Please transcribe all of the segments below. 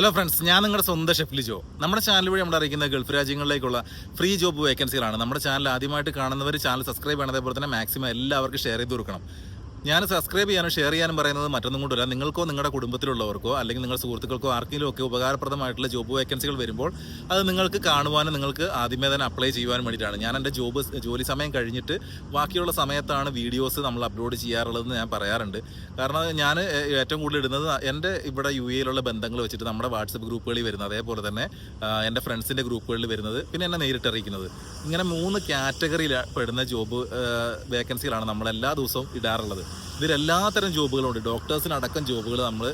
Hello friends ഞാൻ നിങ്ങളുടെ സ്വന്തം ഷെഫ്ലി ജോ. നമ്മുടെ ചാനൽ വഴി നമ്മൾ അറിയിക്കുന്ന ഗൾഫ് രാജ്യങ്ങളിലേക്കുള്ള ഫ്രീ ജോബ് വേക്കൻസികളാണ് നമ്മുടെ ചാനൽ ആദ്യമായിട്ട് കാണുന്നവർ ചാനൽ സബ്സ്ക്രൈബ് ചെയ്യണം അതേപോലെ തന്നെ മാക്സിമം എല്ലാവർക്കും ഷെയർ ചെയ്ത് കൊടുക്കണം. ഞാൻ സബ്സ്ക്രൈബ് ചെയ്യാനും ഷെയർ ചെയ്യാനും പറയുന്നത് മറ്റൊന്നും കൊണ്ടല്ല. നിങ്ങൾക്കോ നിങ്ങളുടെ കുടുംബത്തിലുള്ളവർക്കോ അല്ലെങ്കിൽ നിങ്ങളുടെ സുഹൃത്തുക്കൾക്കോ ആർക്കെങ്കിലും ഒക്കെ ഉപകാരപ്രദമായിട്ടുള്ള ജോബ് വേക്കൻസികൾ വരുമ്പോൾ അത് നിങ്ങൾക്ക് കാണുവാനും നിങ്ങൾക്ക് ആദ്യമേ തന്നെ അപ്ലൈ ചെയ്യുവാനും വേണ്ടിയിട്ടാണ്. ഞാൻ എന്റെ ജോബ് ജോലി സമയം കഴിഞ്ഞിട്ട് ബാക്കിയുള്ള സമയത്താണ് വീഡിയോസ് നമ്മൾ അപ്ലോഡ് ചെയ്യാറുള്ളതെന്ന് ഞാൻ പറയാറുണ്ട്. കാരണം ഞാൻ ഏറ്റവും കൂടുതൽ ഇടുന്നത് എന്റെ ഇവിടെ യു എയിലുള്ള ബന്ധങ്ങൾ വെച്ചിട്ട് നമ്മുടെ വാട്സപ്പ് ഗ്രൂപ്പുകളിൽ വരുന്നത്. അതേപോലെ തന്നെ എന്റെ ഫ്രണ്ട്സിന്റെ ഗ്രൂപ്പുകളിൽ വരുന്നത്. പിന്നെ എന്നെ നേരിട്ട് അറിയിക്കുന്നത്. ഇങ്ങനെ മൂന്ന് കാറ്റഗറിയിൽ പെടുന്ന ജോബ് വേക്കൻസികളാണ് നമ്മൾ എല്ലാ ദിവസവും ഇടാറുള്ളത്. ഇതിലെല്ലാത്തരം ജോബുകളുണ്ട്. ഡോക്ടേഴ്സിനടക്കം ജോബുകൾ നമ്മൾ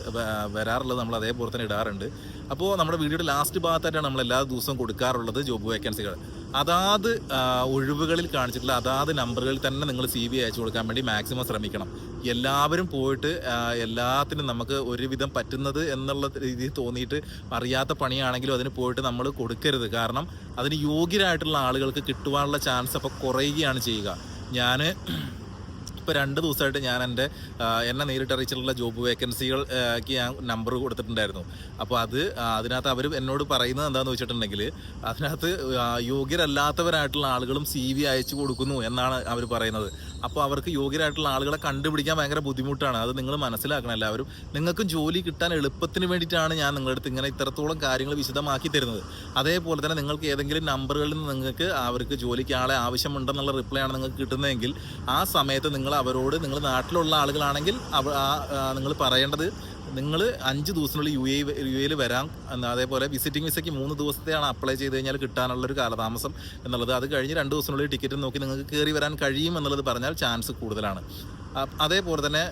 വരാറുള്ളത് നമ്മൾ അതേപോലെ തന്നെ ഇടാറുണ്ട്. അപ്പോൾ നമ്മുടെ വീഡിയോയുടെ ലാസ്റ്റ് ഭാഗത്തായിട്ടാണ് നമ്മൾ എല്ലാ ദിവസവും കൊടുക്കാറുള്ളത് ജോബ് വേക്കൻസികൾ അതാത് ഒഴിവുകളിൽ കാണിച്ചിട്ടുള്ള അതാത് നമ്പറുകളിൽ തന്നെ നിങ്ങൾ സി വി അയച്ചു കൊടുക്കാൻ വേണ്ടി മാക്സിമം ശ്രമിക്കണം. എല്ലാവരും പോയിട്ട് എല്ലാത്തിനും നമുക്ക് ഒരുവിധം പറ്റുന്നത് എന്നുള്ള രീതിയിൽ തോന്നിയിട്ട് അറിയാത്ത പണിയാണെങ്കിലും അതിന് പോയിട്ട് നമ്മൾ കൊടുക്കരുത്. കാരണം അതിന് യോഗ്യരായിട്ടുള്ള ആളുകൾക്ക് കിട്ടുവാനുള്ള ചാൻസ് അപ്പോൾ കുറയുകയാണ് ചെയ്യുക. ഞാൻ ഇപ്പോൾ രണ്ട് ദിവസമായിട്ട് ഞാൻ എന്റെ എന്നെ നേരിട്ട് അറിയിച്ചിട്ടുള്ള ജോബ് വേക്കൻസികൾ ഞാൻ നമ്പർ കൊടുത്തിട്ടുണ്ടായിരുന്നു. അപ്പോൾ അത് അതിനകത്ത് അവർ എന്നോട് പറയുന്നത് എന്താണെന്ന് വെച്ചിട്ടുണ്ടെങ്കിൽ അതിനകത്ത് യോഗ്യരല്ലാത്തവരായിട്ടുള്ള ആളുകളും സി വി അയച്ചു കൊടുക്കുന്നു എന്നാണ് അവർ പറയുന്നത്. അപ്പോൾ അവർക്ക് യോഗ്യരായിട്ടുള്ള ആളുകളെ കണ്ടുപിടിക്കാൻ ഭയങ്കര ബുദ്ധിമുട്ടാണ്. അത് നിങ്ങൾ മനസ്സിലാക്കണം എല്ലാവരും. നിങ്ങൾക്കും ജോലി കിട്ടാൻ എളുപ്പത്തിന് വേണ്ടിയിട്ടാണ് ഞാൻ നിങ്ങളുടെ അടുത്ത് ഇങ്ങനെ ഇത്രത്തോളം കാര്യങ്ങൾ വിശദമാക്കി തരുന്നത്. അതേപോലെ തന്നെ നിങ്ങൾക്ക് ഏതെങ്കിലും നമ്പറുകളിൽ നിന്ന് നിങ്ങൾക്ക് അവർക്ക് ജോലിക്ക് ആളെ ആവശ്യമുണ്ടെന്നുള്ള റിപ്ലൈ ആണ് നിങ്ങൾക്ക് കിട്ടുന്നതെങ്കിൽ ആ സമയത്ത് നിങ്ങൾ അവരോട് നിങ്ങൾ നാട്ടിലുള്ള ആളുകളാണെങ്കിൽ അവ നിങ്ങൾ പറയേണ്ടത് നിങ്ങൾ അഞ്ച് ദിവസത്തിനുള്ളിൽ യു എ യു എയിൽ വരാം. അതേപോലെ വിസിറ്റിംഗ് വിസയ്ക്ക് മൂന്ന് ദിവസത്തെയാണ് അപ്ലൈ ചെയ്ത് കഴിഞ്ഞാൽ കിട്ടാനുള്ളൊരു കാലതാമസം എന്നുള്ളത്. അത് കഴിഞ്ഞ് രണ്ട് ദിവസത്തിനുള്ളിൽ ടിക്കറ്റ് നോക്കി നിങ്ങൾക്ക് കയറി വരാൻ കഴിയും എന്നുള്ളത് പറഞ്ഞാൽ ചാൻസ് കൂടുതലാണ്. അതേപോലെ തന്നെ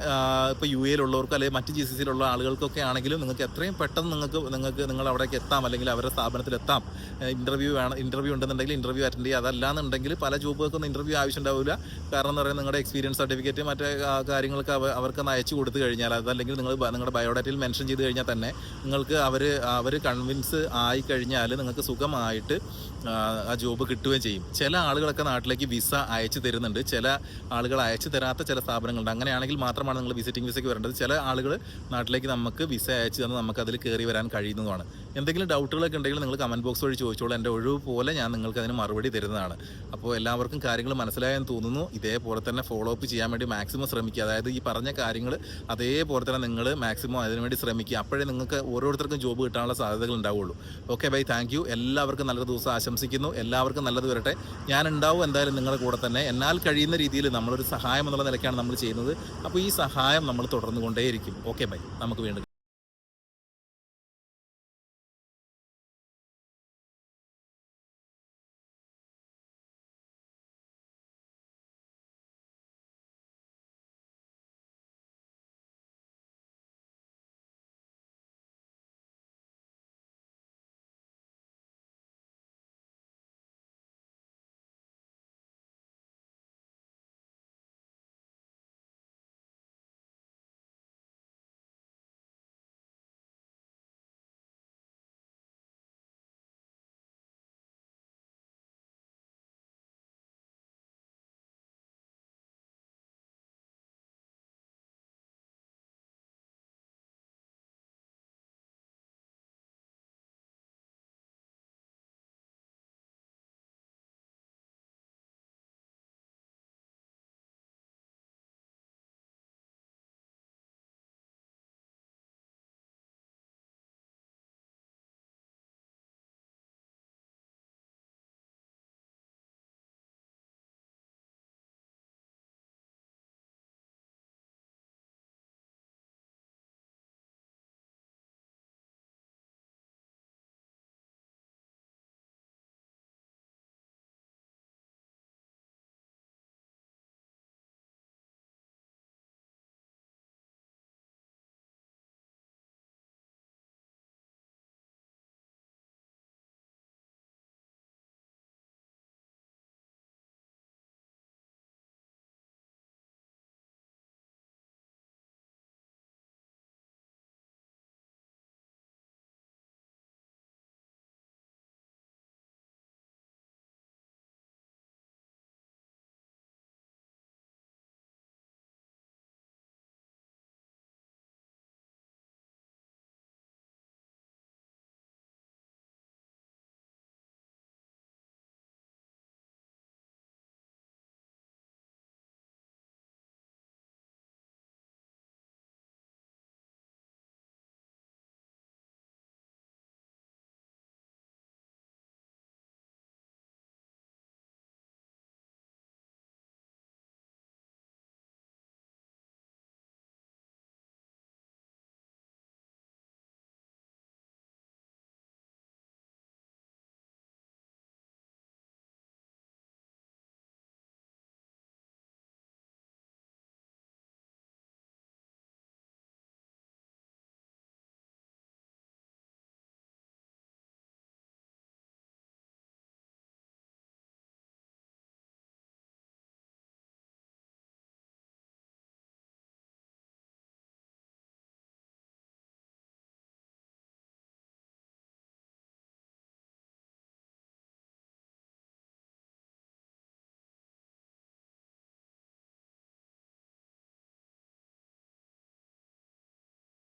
ഇപ്പോൾ യു എയിലുള്ളവർക്ക് അല്ലെങ്കിൽ മറ്റ് ജി സി സിയിലുള്ള ആളുകൾക്കൊക്കെ ആണെങ്കിലും നിങ്ങൾക്ക് എത്രയും പെട്ടെന്ന് നിങ്ങൾക്ക് നിങ്ങൾക്ക് നിങ്ങൾ അവിടേക്ക് എത്താം അല്ലെങ്കിൽ അവരുടെ സ്ഥാപനത്തിൽ എത്താം. ഇന്റർവ്യൂ വേണം ഇന്റർവ്യൂ ഉണ്ടെന്നുണ്ടെങ്കിൽ ഇന്റർവ്യൂ അറ്റൻഡ് ചെയ്യുക. അതല്ലാന്നുണ്ടെങ്കിൽ പല ജോബുകൾക്കൊന്നും ഇന്റർവ്യൂ ആവശ്യം ഉണ്ടാവില്ല കാരണം എന്ന് പറയുന്നത് നിങ്ങളുടെ എക്സ്പീരിയൻസ് സർട്ടിഫിക്കറ്റ് മറ്റേ കാര്യങ്ങളൊക്കെ അവ- അവർക്കൊന്ന് അയച്ചു കൊടുത്തു കഴിഞ്ഞാൽ അതല്ലെങ്കിൽ നിങ്ങൾ നിങ്ങളുടെ ബയോഡാറ്റയിൽ മെൻഷൻ ചെയ്ത് കഴിഞ്ഞാൽ തന്നെ നിങ്ങൾക്ക് അവർ അവർ കൺവിൻസ് ആയി കഴിഞ്ഞാൽ നിങ്ങൾക്ക് സുഖമായിട്ട് ആ, ജോബ് കിട്ടുകയും ചെയ്യും. ചില ആളുകളൊക്കെ നാട്ടിലേക്ക് വിസ അയച്ചു തരുന്നുണ്ട്. ചില ആളുകൾ അയച്ചു തരാത്ത ചില സ്ഥാപനങ്ങളുണ്ട്. അങ്ങനെയാണെങ്കിൽ മാത്രമാണ് നിങ്ങൾ വിസിറ്റിംഗ് വിസയ്ക്ക് വരേണ്ടത്. ചില ആളുകൾ നാട്ടിലേക്ക് നമുക്ക് വിസ അയച്ചു തന്ന് നമുക്ക് അതിൽ കയറി വരാൻ കഴിയുന്നതുമാണ്. എന്തെങ്കിലും ഡൗട്ടുകളൊക്കെ ഉണ്ടെങ്കിൽ നിങ്ങൾ കമന്റ് ബോക്സ് വഴി ചോദിച്ചോളൂ. എന്റെ ഒഴിവ് പോലെ ഞാൻ നിങ്ങൾക്ക് അതിന് മറുപടി തരുന്നതാണ്. അപ്പോൾ എല്ലാവർക്കും കാര്യങ്ങൾ മനസ്സിലായെന്ന് തോന്നുന്നു. ഇതേപോലെ തന്നെ ഫോളോ അപ്പ് ചെയ്യാൻ വേണ്ടി മാക്സിമം ശ്രമിക്കുക. അതായത് ഈ പറഞ്ഞ കാര്യങ്ങൾ അതേപോലെ തന്നെ നിങ്ങൾ മാക്സിമം അതിനുവേണ്ടി ശ്രമിക്കുക. അപ്പോഴേ നിങ്ങൾക്ക് ഓരോരുത്തർക്കും ജോബ് കിട്ടാനുള്ള സാധ്യതകൾ ഉണ്ടാവുള്ളൂ. ഓക്കെ ബൈ താങ്ക് എല്ലാവർക്കും നല്ലൊരു ദിവസം. ആശംസിക്കുന്നു. എല്ലാവർക്കും നല്ലത് വരട്ടെ. ഞാൻ ഉണ്ടാവും എന്തായാലും നിങ്ങളുടെ കൂടെ തന്നെ. എന്നാൽ കഴിയുന്ന രീതിയിൽ നമ്മളൊരു സഹായം എന്നുള്ള നിലയ്ക്കാണ് നമ്മൾ ചെയ്യുന്നത്. അപ്പോൾ ഈ സഹായം നമ്മൾ തുടർന്നു കൊണ്ടേയിരിക്കും ഓക്കെ ബൈ. നമുക്ക് വീണ്ടും